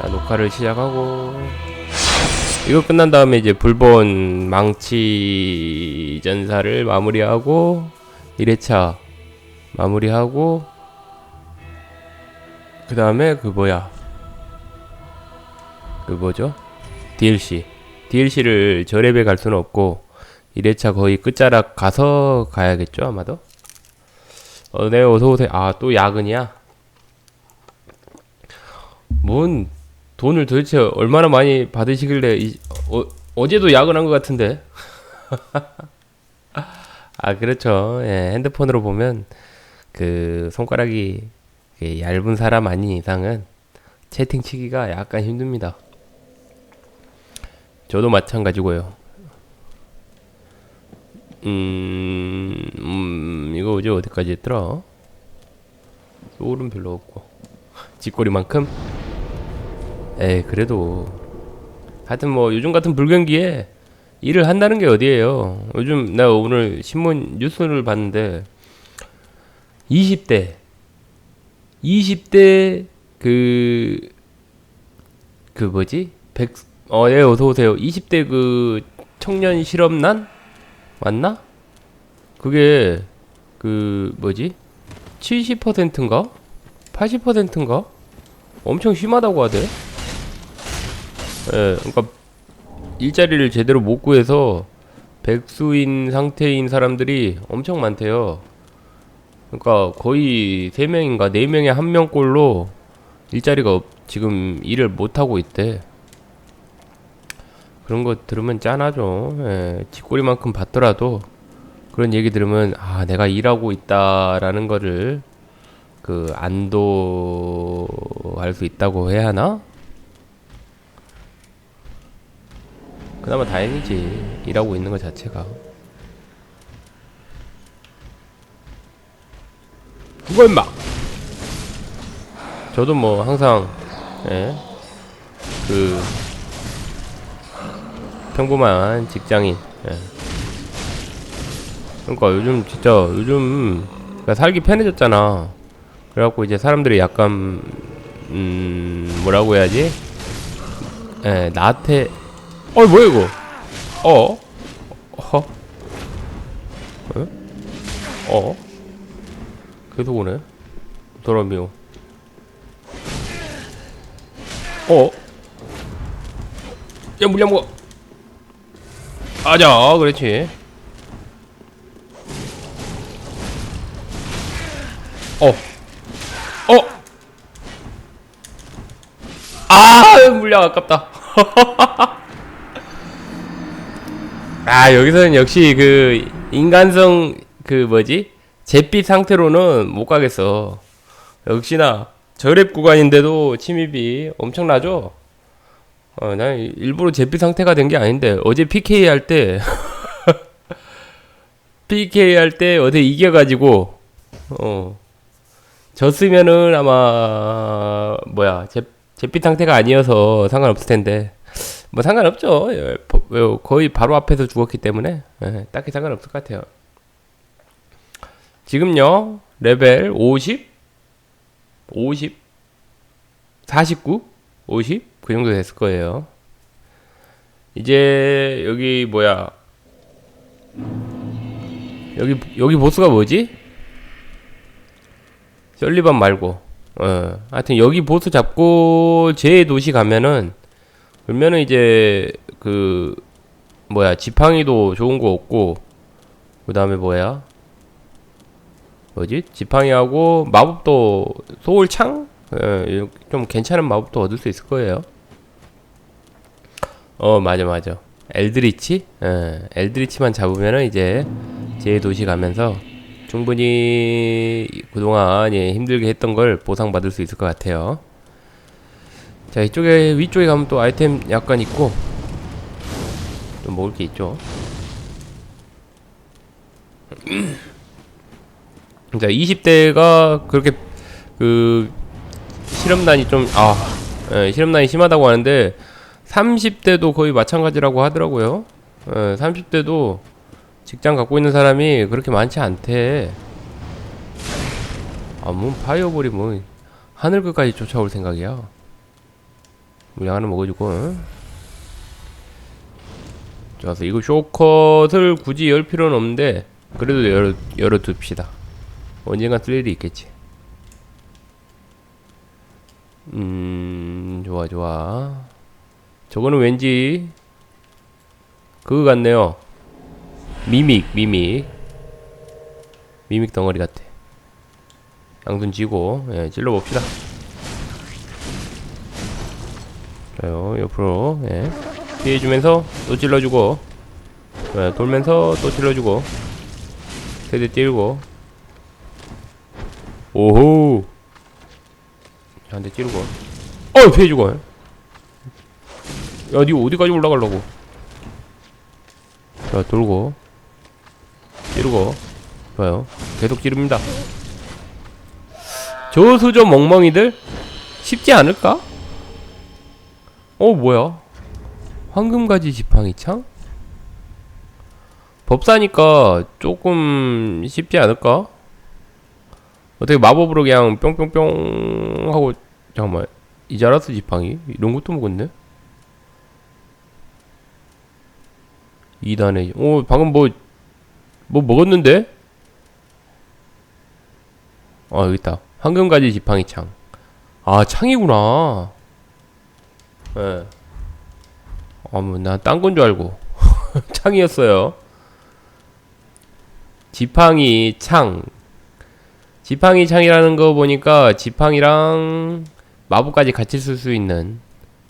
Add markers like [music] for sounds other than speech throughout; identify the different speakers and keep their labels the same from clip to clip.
Speaker 1: 자 녹화를 시작하고. 이거 끝난 다음에 이제 불본 망치 전사를 마무리하고 1회차 마무리하고 그 다음에 그 뭐야? 그 뭐죠? DLC DLC를 저랩에 갈 수는 없고 1회차 거의 끝자락 가서 가야겠죠 아마도? 어, 네 어서오세요. 아 또 야근이야? 뭔 돈을 도대체 얼마나 많이 받으시길래 이, 어, 어제도 야근한 것 같은데? [laughs] 아 그렇죠. 예, 핸드폰으로 보면 그 손가락이 그 얇은 사람 아닌 이상은 채팅 치기가 약간 힘듭니다. 저도 마찬가지고요. 음, 음 이거 어제 어디까지 했더라? 소울은 별로 없고. [laughs] 뒷꼬리만큼 에이 그래도 하여튼 뭐 요즘 같은 불경기에 일을 한다는 게 어디예요 요즘 나 오늘 신문 뉴스를 봤는데 20대 20대 그, 그 뭐지? 백, 어, 예, 어서 오세요. 20대 그 청년 실업난? 맞나? 그게, 그, 뭐지? 70%인가? 80%인가? 엄청 심하다고 하대. 예, 그니까, 일자리를 제대로 못 구해서 백수인 상태인 사람들이 엄청 많대요. 그러니까 거의 3명인가 4명에 1명꼴로 일자리가 없, 지금 일을 못 하고 있대. 그런 거 들으면 짠하죠. 예, 뒷꼬리만큼 받더라도 그런 얘기 들으면 아, 내가 일하고 있다라는 거를 그 안도할 수 있다고 해야 하나? 그나마 다행이지. 일하고 있는 것 자체가. 누가 임마 저도 뭐 항상 예, 그 평범한 직장인 예. 그러니까 요즘 진짜 요즘 그러니까 살기 편해졌잖아 그래갖고 이제 사람들이 약간 음 뭐라고 해야지 예 나한테 어 뭐야 이거 어 어? 어? 어? 계속 오네. 도라미오. 어? 야, 물량 먹어. 아자, 그렇지. 어. 어! 아, 물량 아깝다. [laughs] 아, 여기서는 역시 그, 인간성, 그 뭐지? 잿빛 상태로는 못 가겠어. 역시나 저랩 구간인데도 침입이 엄청나죠? 어, 난 일부러 잿빛 상태가 된 게 아닌데 어제 PK 할 때 [laughs] PK 할 때 어제 이겨가지고 어 졌으면은 아마 뭐야 잿 잿빛 상태가 아니어서 상관없을 텐데 뭐 상관없죠. 예, 버- 거의 바로 앞에서 죽었기 때문에 예, 딱히 상관없을 것 같아요. 지금요 레벨 50 50 49 50 그 정도 됐을 거예요 이제 여기 뭐야 여기 여기 보스가 뭐지 썰리반 말고 어 하여튼 여기 보스 잡고 제 도시 가면은 그러면은 이제 그 뭐야 지팡이도 좋은 거 없고 그 다음에 뭐야 뭐지? 지팡이하고 마법도 소울창? 예, 좀 괜찮은 마법도 얻을 수 있을 거예요. 어, 맞아, 맞아. 엘드리치? 예, 엘드리치만 잡으면은 이제 제 도시 가면서 충분히 그동안 예, 힘들게 했던 걸 보상받을 수 있을 것 같아요. 자, 이쪽에, 위쪽에 가면 또 아이템 약간 있고, 좀 먹을 게 있죠. 자, 20대가 그렇게 그 실험난이 좀 아, 예, 실험난이 심하다고 하는데 30대도 거의 마찬가지라고 하더라고요. 예, 30대도 직장 갖고 있는 사람이 그렇게 많지 않대. 아, 뭐 파이어볼이 뭐 하늘 끝까지 쫓아올 생각이야. 물량 하나 먹어주고. 응? 좋아서 이거 쇼컷을 굳이 열 필요는 없는데 그래도 열어, 열어둡시다. 언젠가 쓸 일이 있겠지. 음 좋아 좋아. 저거는 왠지 그거 같네요. 미믹 미믹. 미믹 덩어리 같아. 양손 쥐고 예, 찔러봅시다 좋아요 옆으로 예. 피해 주면서 또 찔러주고 예, 돌면서 또 찔러주고 세대 찌르고. 오호! 한대 찌르고. 어 피해 주고. 야니 어디까지 올라가려고? 자 돌고. 찌르고. 좋아요. 계속 찌릅니다. 저수저 멍멍이들? 쉽지 않을까? 어 뭐야 황금가지 지팡이 창? 법사니까 조금 쉽지 않을까? 어떻게 마법으로 그냥 뿅뿅뿅 하고 잠깐만 이자라스 지팡이 이런 것도 먹었네? 2단에 오 방금 뭐뭐 먹었는데? 아 여기 있다 황금가지 지팡이 창. 아 창이구나. 예. 네. 어머 나 딴 건 줄 알고 [laughs] 창이었어요. 지팡이 창. 지팡이 창이라는 거 보니까 지팡이랑 마법까지 같이 쓸 수 있는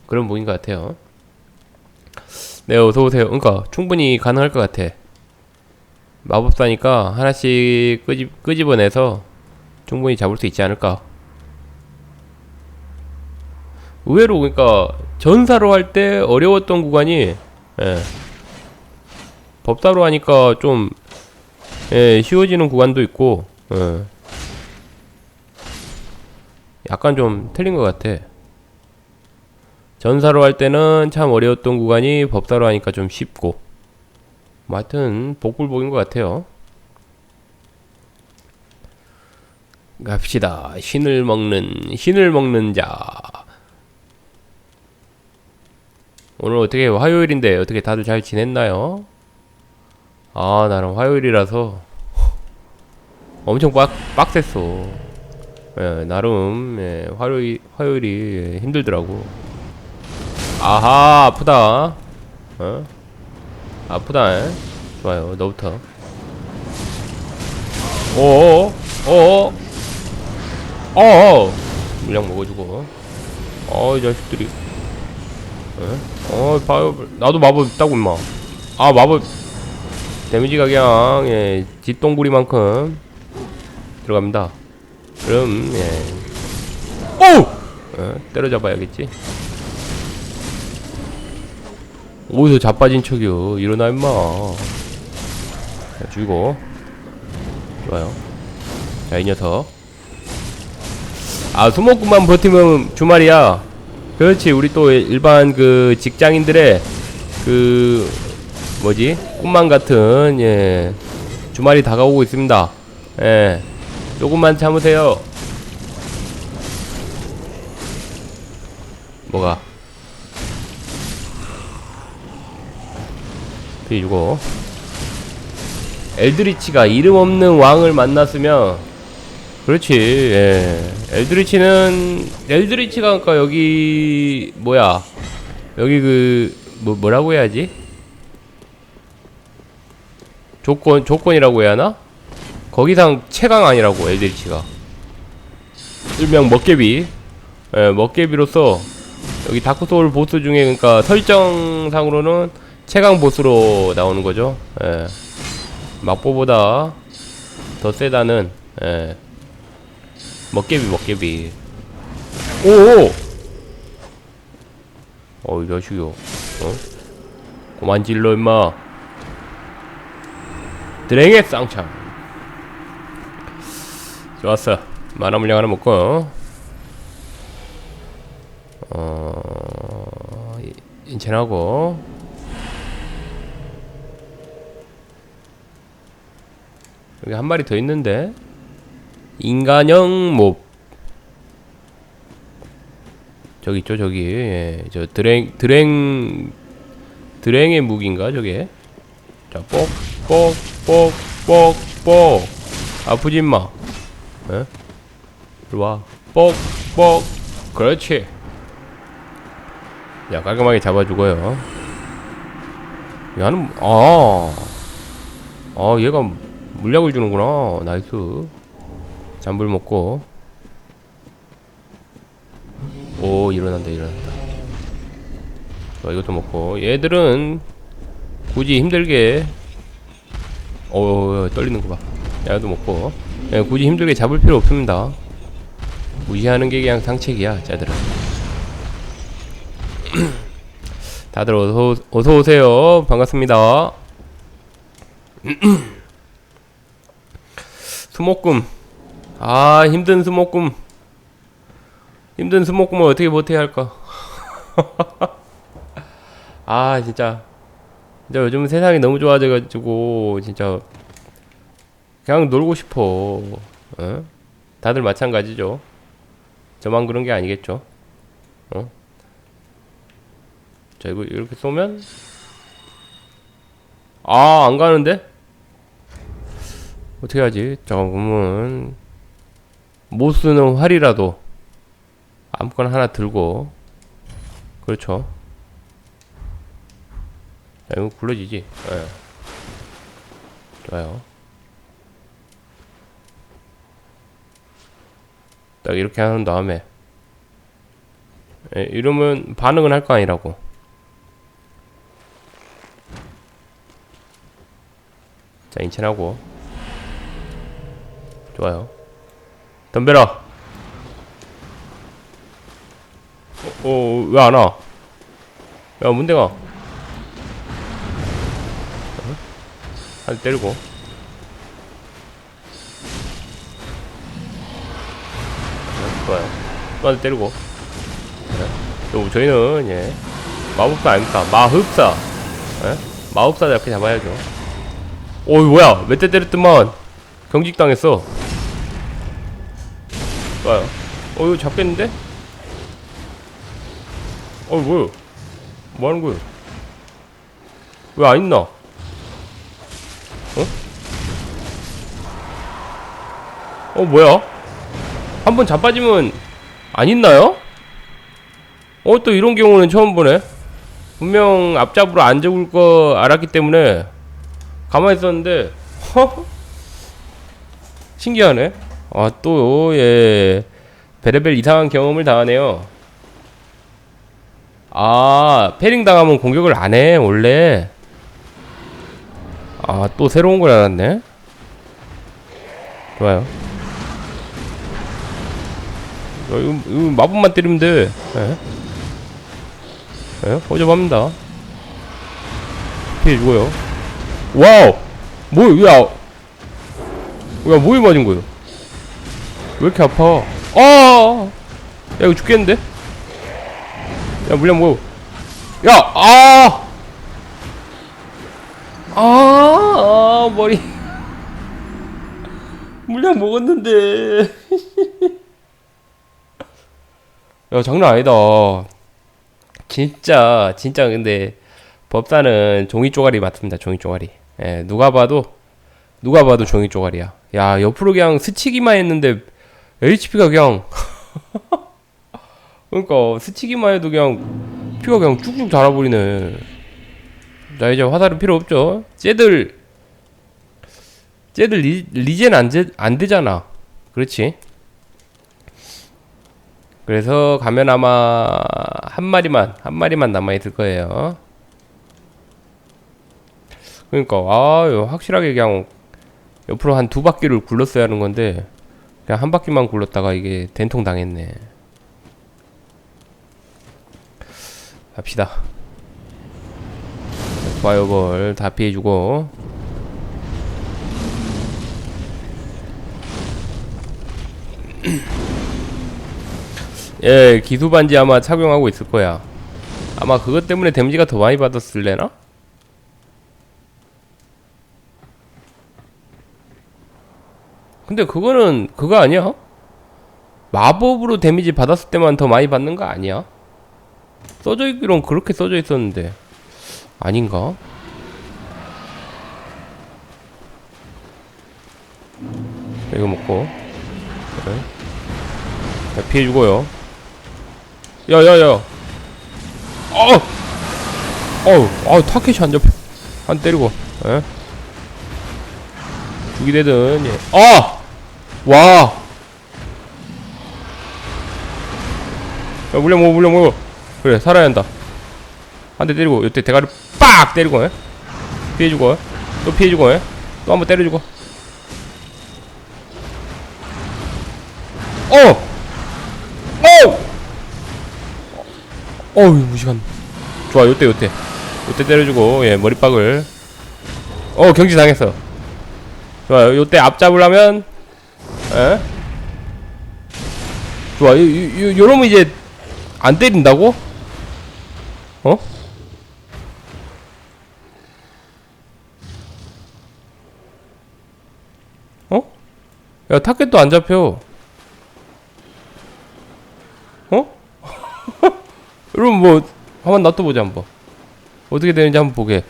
Speaker 1: 그런 무기인 것 같아요. 네, 어서 오세요. 그러니까 충분히 가능할 것 같아. 마법사니까 하나씩 끄집, 끄집어내서 충분히 잡을 수 있지 않을까. 의외로 그러니까 전사로 할 때 어려웠던 구간이 예. 법사로 하니까 좀 예, 쉬워지는 구간도 있고 예. 약간 좀 틀린 것 같아. 전사로 할 때는 참 어려웠던 구간이 법사로 하니까 좀 쉽고 뭐 하여튼 복불복인 것 같아요. 갑시다. 신을 먹는 신을 먹는 자. 오늘 어떻게 화요일인데 어떻게 다들 잘 지냈나요? 아 나는 화요일이라서 엄청 빡 빡셌어. 예, 나름 예, 화요일 화요일이 예, 힘들더라고. 아하 아프다. 어? 아프다. 에? 좋아요. 너부터. 오오 오오 어어 물량 먹어주고. 어이 자식들이. 에? 어 봐요. 나도 마법 있다고 임마. 아 마법 데미지가 그냥 예 뒷동부리만큼 들어갑니다. 그럼 예. 오! 어, 때려잡아야겠지. 어디서 자빠진 척이요. 일어나 임마. 자, 죽이고. 좋아요. 자, 이 녀석. 아, 수목구만 버티면 주말이야. 그렇지. 우리 또 일반 그 직장인들의 그 뭐지? 꿈만 같은 예. 주말이 다가오고 있습니다. 예. 조금만 참으세요. 뭐가? 그리고 엘드리치가 이름 없는 왕을 만났으면 그렇지 예. 엘드리치는 엘드리치가 그니까 여기 뭐야 여기 그 뭐 뭐라고 해야지 조건 조건이라고 해야 하나 거기상 최강 아니라고 엘드리치가 일명 먹개비 예, 먹개비로서 여기 다크 소울 보스 중에 그러니까 설정상으로는 최강 보스로 나오는 거죠. 예. 막보보다 더 세다는 예. 먹개비 먹개비. 오오. 어이 자식이요. 어? 그만 질러 임마. 드랭의 쌍창. 좋았어. 만화 물량 하나 먹고. 어. 인첸하고. 여기 한 마리 더 있는데 인간형 몹. 저기 있죠 저기. 예, 저 드랭 드랭 드랭의 무기인가 저게? 자 뽁 뽁 뽁 뽁 뽁 아프지 마. 예? 이리 와. 뽁뽁 그렇지. 야 깔끔하게 잡아주고요. 야는 아, 아 얘가 물약을 주는구나. 나이스 잔불 먹고. 오 일어난다 일어난다. 자 이것도 먹고. 얘들은 굳이 힘들게 어 떨리는 거봐 야도 먹고. 예, 굳이 힘들게 잡을 필요 없습니다. 무시하는 게 그냥 상책이야 쟤들은. [clears throat] 다들 어서, 어서 오세요. 반갑습니다. [clears throat] 수목금 아 힘든 수목금. 힘든 수목금을 어떻게 버텨야 할까? [laughs] 아 진짜. 진짜 요즘 세상이 너무 좋아져가지고 진짜. 그냥 놀고 싶어. 어? 다들 마찬가지죠. 저만 그런 게 아니겠죠. 어? 자 이거 이렇게 쏘면? 아 안 가는데? 어떻게 하지? 잠깐만 못 쓰는 활이라도 아무거나 하나 들고. 그렇죠. 자, 이거 굴러지지? 예. 좋아요. 딱 이렇게 한 다음에. 예, 이러면 반응은 할 거 아니라고. 자 인첸하고. 좋아요 덤벼라 어, 어, 왜 안 와? 야, 문대가. 어? 한대 때리고. 네, 좋아요. 또한대 때리고. 네. 또 저희는, 예. 마법사 아닙니까? 마흡사. 예? 마법사 이렇게 잡아야죠. 오, 이거 뭐야? 몇 대 때렸더만. 경직당했어. 좋아요. 어, 이거 잡겠는데? 어 뭐야 뭐 하는 거야 왜 안 있나 어? 어 뭐야 한 번 자빠지면 안 있나요? 어 또 이런 경우는 처음 보네 분명 앞잡으로 안 죽을 거 알았기 때문에 가만히 있었는데 허? 신기하네 아 또 예 베레벨 이상한 경험을 당하네요 아, 패링 당하면 공격을 안 해, 원래. 아, 또 새로운 걸 알았네. 좋아요. 어, 이거, 이거 마법만 때리면 돼. 예. 예, 허접합니다. 피해 주고요. 와우! 뭐, 야, 야, 뭐에 맞은 거예요? 왜 이렇게 아파? 아! 야, 이거 죽겠는데? 야 물량 뭐? 야, 아, 아, 아 머리. [laughs] 물량 먹었는데. [laughs] 야 장난 아니다. 진짜 진짜 근데 법사는 종이 쪼가리 맞습니다. 종이 쪼가리. 예, 누가 봐도 누가 봐도 종이 쪼가리야. 야 옆으로 그냥 스치기만 했는데 HP가 그냥. [laughs] 그러니까 스치기만 해도 그냥 피가 그냥 쭉쭉 자라버리네. 자 이제 화살은 필요 없죠. 쟤들 쟤들 리, 리젠 안, 제, 안 되잖아. 그렇지? 그래서 가면 아마 한 마리만 한 마리만 남아 있을 거예요. 그러니까 아 확실하게 그냥 옆으로 한 두 바퀴를 굴렀어야 하는 건데 그냥 한 바퀴만 굴렀다가 이게 된통 당했네. 갑시다. 파이어볼 다 피해주고 [clears throat] 예 기수 반지 아마 착용하고 있을 거야 아마 그것 때문에 데미지가 더 많이 받았을래나? 근데 그거는 그거 아니야? 마법으로 데미지 받았을 때만 더 많이 받는 거 아니야? 써져 있기론 그렇게 써져 있었는데 아닌가? 이거 먹고 그래. 자, 피해 주고요 야야야 어! 어우 아우 타켓이 안 잡혀 한 때리고 예? 죽이 되든 예. 아! 와! 야 물려 먹어 물려 먹어 그래 살아야 한다 한 대 때리고 요때 대가리 빡 때리고 예? 피해주고 예? 또 피해주고 예? 또한 번 때려주고 어! 어! 어우 무시간 좋아 요때 요때 요때 때려주고 예 머리빡을 어 경지 당했어 좋아요 요때 앞 잡으려면 예 좋아 요, 요, 요, 요러면 이제 안 때린다고? 어? 어? 야 타켓도 안 잡혀 어? [laughs] 여러분 뭐 한번 놔둬보자 한번 어떻게 되는지 한번 보게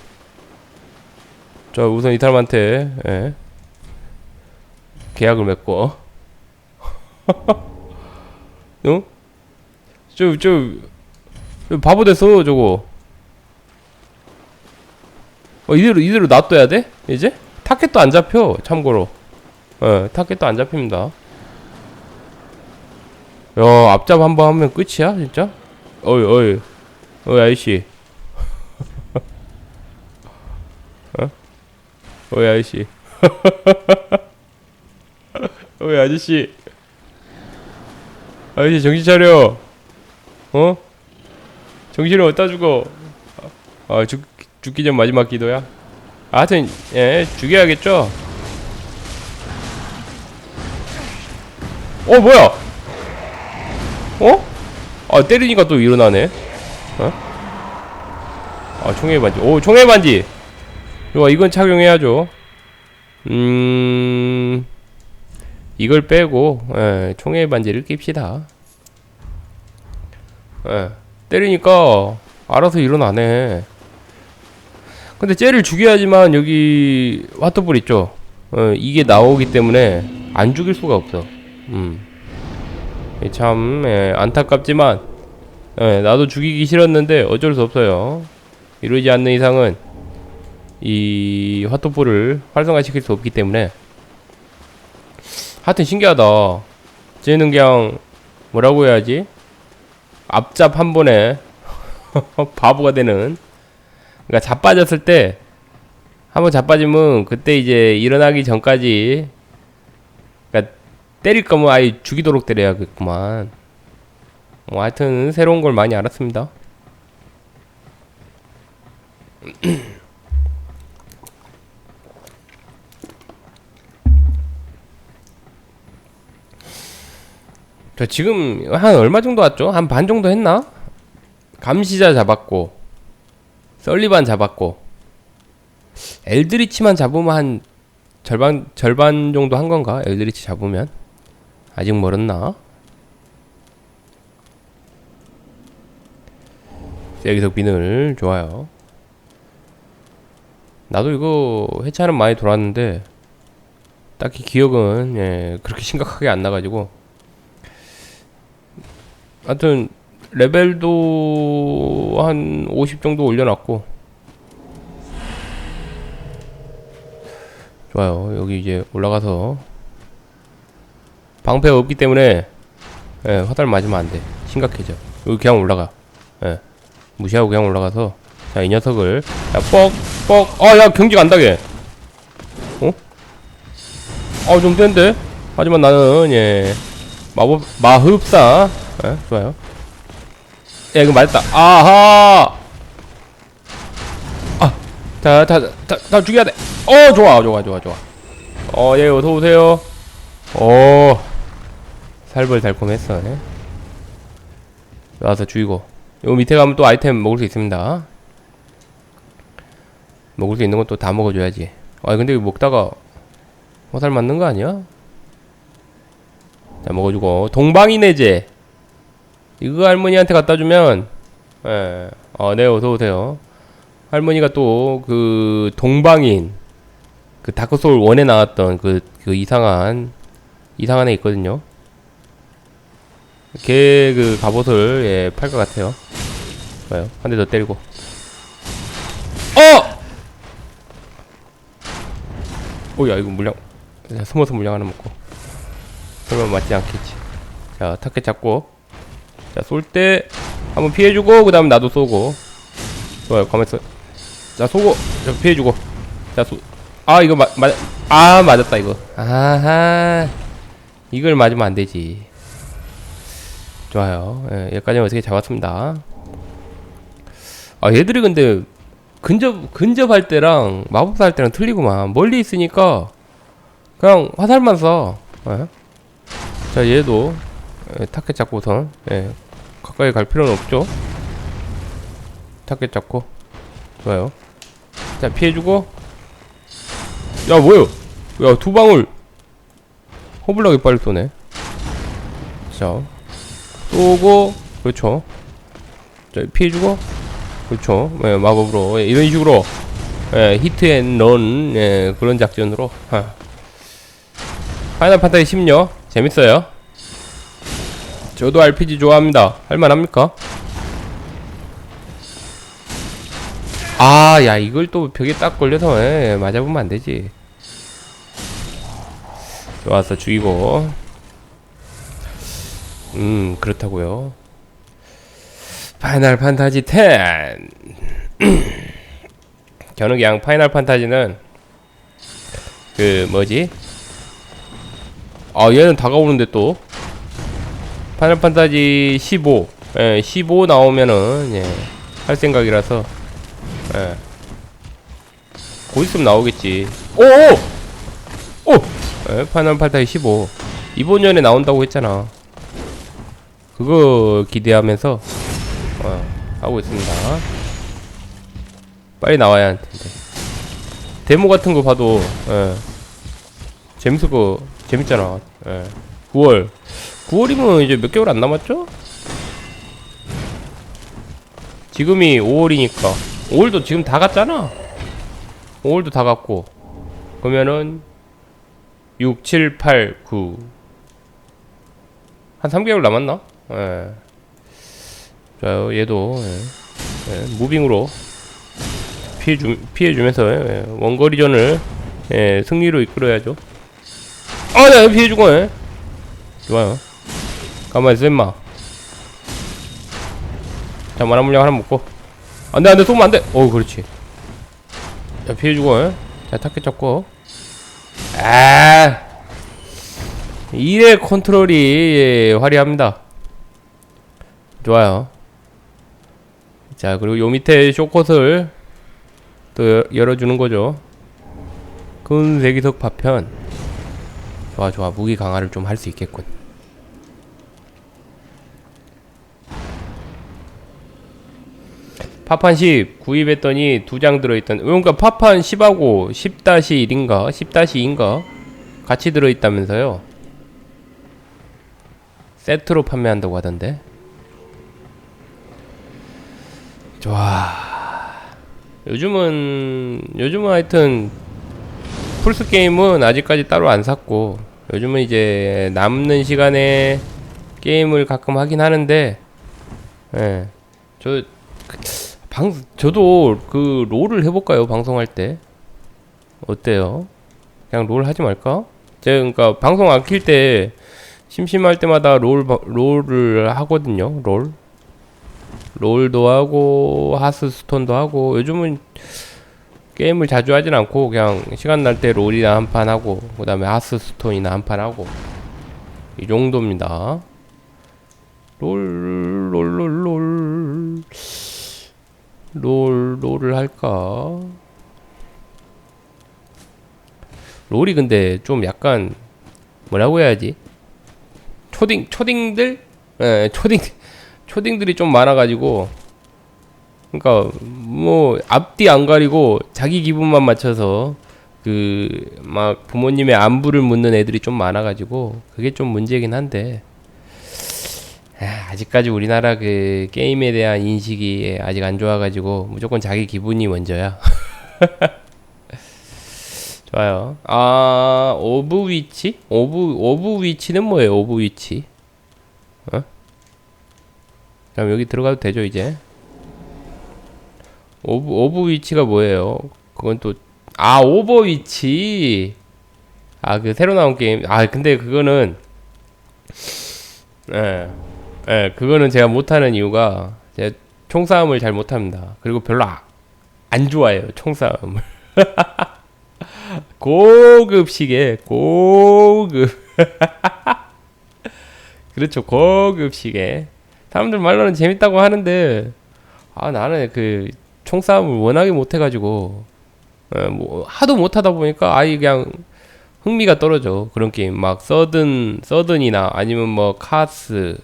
Speaker 1: 자 우선 이 사람한테 예. 계약을 맺고 [laughs] 어? 저, 저, 저 바보 됐어 저거 어 이대로 이대로 놔둬야 돼? 이제? 타켓도 안 잡혀 참고로 예 타켓도 안 잡힙니다 야 앞잡 한 번 하면 끝이야 진짜? 어이 어이 어이 아저씨 [laughs] 어? 어이 아저씨 [laughs] 어이 아저씨? 아저씨 정신 차려. 어? 정신을 어디다 죽어? 아 죽, 죽기 전 마지막 기도야? 아, 하여튼 예 죽여야겠죠? 어 뭐야? 어? 아 때리니까 또 일어나네. 어? 아 총알 반지. 오 총알 반지! 좋아 이건 착용해야죠. 음 이걸 빼고 예, 총알 반지를 낍시다 예, 때리니까 알아서 일어나네 근데 쟤를 죽여야지만 여기 화토불 있죠 어, 이게 나오기 때문에 안 죽일 수가 없어 음. 이참 예, 안타깝지만 예, 나도 죽이기 싫었는데 어쩔 수 없어요. 이러지 않는 이상은 이 화토불을 활성화시킬 수 없기 때문에 하여튼 신기하다. 쟤는 그냥 뭐라고 해야지? 앞잡 한 번에 [laughs] 바보가 되는 그러니까 자빠졌을 때 한번 자빠지면 그때 이제 일어나기 전까지 그러니까 때릴 거면 아예 죽이도록 때려야겠구만. 뭐 하여튼 새로운 걸 많이 알았습니다. [clears throat] 저 지금 한 얼마 정도 왔죠? 한 반 정도 했나? 감시자 잡았고 썰리반 잡았고 엘드리치만 잡으면 한 절반 절반 정도 한 건가? 엘드리치 잡으면 아직 멀었나? 여기서 비늘 좋아요. 나도 이거 회차는 많이 돌았는데 딱히 기억은 예, 그렇게 [laughs] 심각하게 안 나가지고 하여튼 레벨도 한 50 정도 올려놨고. 좋아요. 여기 이제 올라가서 방패가 없기 때문에 예, 화살 맞으면 안돼. 심각해져. 여기 그냥 올라가. 예, 무시하고 그냥 올라가서. 자 이 녀석을. 야뻑뻑 아야 경직 안 당해. 어? 아좀 센데? 하지만 나는 예. 마법 마흡사 예, 좋아요. 야 이거 맞았다. 아하! 아자다다 죽여야 돼 어 좋아 좋아 좋아 좋아. 어 예 어서 오세요. 어 살벌 달콤했어. 예. 와서 죽이고. 요 밑에 가면 또 아이템 먹을 수 있습니다. 먹을 수 있는 건 또 다 먹어줘야지. 아 근데 이거 먹다가 화살 맞는 거 아니야? 자 먹어주고. 동방이네제 이거 할머니한테 갖다 주면 예. 어, 네, 어서 오세요. 할머니가 또 그 동방인 그 다크 소울 1에 나왔던 그, 그 이상한 이상한 애 있거든요. 걔 그 갑옷을 예, 팔 것 같아요. 좋아요. 한 대 더 때리고. 어! 오야 이거 물량 야, 숨어서 물량 하나 먹고. 설마 맞지 않겠지. 자 타켓 잡고. 자 쏠 때 한번 피해주고 그 다음 나도 쏘고. 좋아요. 가만있어. 자 쏘고 자, 피해주고. 자 쏘. 아 이거 맞 맞. 아 맞았다 이거. 아하. 이걸 맞으면 안 되지. 좋아요. 예, 여기까지 어떻게 잡았습니다. 아, 얘들이 근데 근접 근접할 때랑 마법사 할 때랑 틀리구만. 멀리 있으니까 그냥 화살만 쏴. 예. 자, 얘도 예, 타켓 잡고선 예, 가까이 갈 필요는 없죠. 타켓 잡고 좋아요. 자, 피해주고. 야, 뭐요? 야, 두 방울 허블나게 빨리 쏘네. 자, 쏘고 그렇죠. 자 피해주고 그렇죠. 예, 마법으로 예, 이런 식으로 예, 히트앤런 예, 그런 작전으로 하. 파이널 판타지 10요 재밌어요. 저도 RPG 좋아합니다. 할만합니까? 아, 야 이걸 또 벽에 딱 걸려서 예, 맞아보면 안 되지. 좋았어 죽이고 음 그렇다고요 파이널 판타지 10 저는 그냥 파이널 판타지는 그 뭐지 아 얘는 다가오는데 또 파이널 판타지 15 예, 15 나오면은 예, 할 생각이라서 예. 곧 있으면 나오겠지 오오 오! 예, 파이널 판타지 15 이번 년에 나온다고 했잖아 그거 기대하면서 어, 하고 있습니다. 빨리 나와야 할 텐데. 데모 같은 거 봐도 예. 재밌을 거 재밌잖아. 예. 9월 9월이면 이제 몇 개월 안 남았죠? 지금이 5월이니까 5월도 지금 다 갔잖아. 5월도 다 갔고 그러면은 6, 7, 8, 9. 한 3개월 남았나? 예. 자, 얘도, 예. 예, 무빙으로 피해주, 피해주면서, 예. 원거리전을, 예, 승리로 이끌어야죠. 아, 네, 피해주고, 예. 좋아요. 가만히 있어, 임마. 자, 만화 물량 하나 먹고. 안 돼, 안 돼, 쏘면 안 돼! 어 그렇지. 자, 피해 주고, 예. 자, 타켓 잡고. 아! 이래 컨트롤이 예, 화려합니다. 좋아요. 자, 그리고 요 밑에 쇼컷을 또 여- 열어주는 거죠. 근세기석 파편. 좋아, 좋아. 무기 강화를 좀 할 수 있겠군. 파판 10 구입했더니 두 장 들어있던 그러니까 파판 10하고 10-1인가? 10-2인가? 같이 들어있다면서요? 세트로 판매한다고 하던데? 좋아. 요즘은 요즘은 하여튼 플스 게임은 아직까지 따로 안 샀고 요즘은 이제 남는 시간에 게임을 가끔 하긴 하는데 예저 방 저도 그 롤을 해볼까요? 방송할 때? 어때요? 그냥 롤 하지 말까? 제가 그러니까 방송 안 킬 때 심심할 때마다 롤 바- 롤을 하거든요 롤. 롤도 하고 하스스톤도 하고. 요즘은 게임을 자주 하진 않고 그냥 시간 날 때 롤이나 한 판 하고 그 다음에 하스스톤이나 한 판 하고. 이 정도입니다. 롤 롤 롤 롤 롤, 롤을 할까? 롤이 근데 좀 약간 뭐라고 해야지? 초딩 초딩들? 예, 초딩 초딩들이 좀 많아가지고 그러니까 뭐 앞뒤 안 가리고 자기 기분만 맞춰서 그 막 부모님의 안부를 묻는 애들이 좀 많아가지고 그게 좀 문제긴 한데 아, 아직까지 우리나라 그 게임에 대한 인식이 아직 안 좋아가지고 무조건 자기 기분이 먼저야. [laughs] 좋아요. 아 오브 위치? 오브 오브 위치는 뭐예요? 오브 위치? 어? 그럼 여기 들어가도 되죠 이제? 오브 오브 위치가 뭐예요? 그건 또 아 오버 위치. 아 그 새로 나온 게임. 아 근데 그거는 예. 예, 그거는 제가 못하는 이유가 제가 총싸움을 잘 못합니다. 그리고 별로 아- 안 좋아해요, 총싸움을. [laughs] 고급식에 고급. [laughs] 그렇죠, 고급식에. 사람들 말로는 재밌다고 하는데 아 나는 그 총싸움을 워낙에 못해가지고 예, 뭐 하도 못하다 보니까 아예 그냥 흥미가 떨어져 그런 게임 막 서든 서든이나 아니면 뭐 카스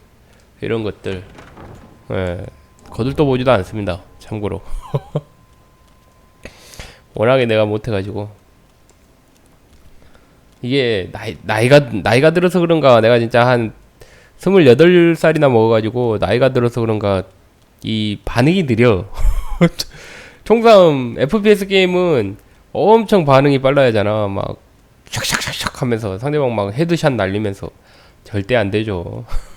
Speaker 1: 이런 것들. 예, 거들떠 보지도 않습니다 참고로. [laughs] 워낙에 내가 못해가지고. 이게 나이 나이가 나이가 들어서 그런가 내가 진짜 한 스물여덟 살이나 먹어가지고 나이가 들어서 그런가 이 반응이 느려. [laughs] 총싸움 FPS 게임은 엄청 반응이 빨라야 하잖아. 막 샥샥샥샥 하면서 상대방 막 헤드샷 날리면서 절대 안 되죠. [laughs]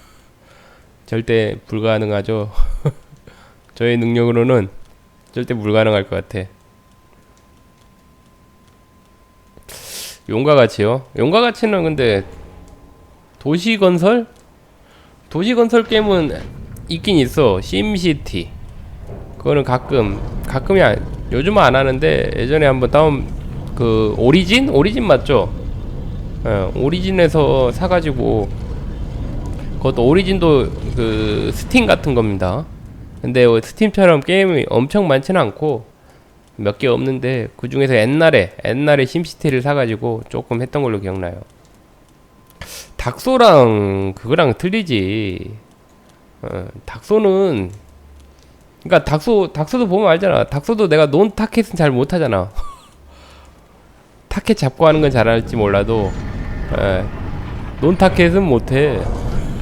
Speaker 1: 절대 불가능하죠. [laughs] 저의 능력으로는 절대 불가능할 것 같아. 용과 같이요? 용과 같이는 근데 도시 건설? 도시 건설 게임은 있긴 있어. 심시티. 그거는 가끔 가끔이 안, 요즘은 안 하는데 예전에 한번 다운 그 오리진 오리진 맞죠? 예, 오리진에서 사가지고 그것도 오리진도 그 스팀 같은 겁니다. 근데 어, 스팀처럼 게임이 엄청 많지는 않고 몇 개 없는데 그 중에서 옛날에 옛날에 심시티를 사가지고 조금 했던 걸로 기억나요. 닥소랑 그거랑 틀리지. 어, 닥소는 그러니까 닥소 닥소도 보면 알잖아. 닥소도 내가 논 타켓은 잘 못하잖아. [laughs] 타켓 잡고 하는 건 잘할지 몰라도 예, 논 타켓은 못해.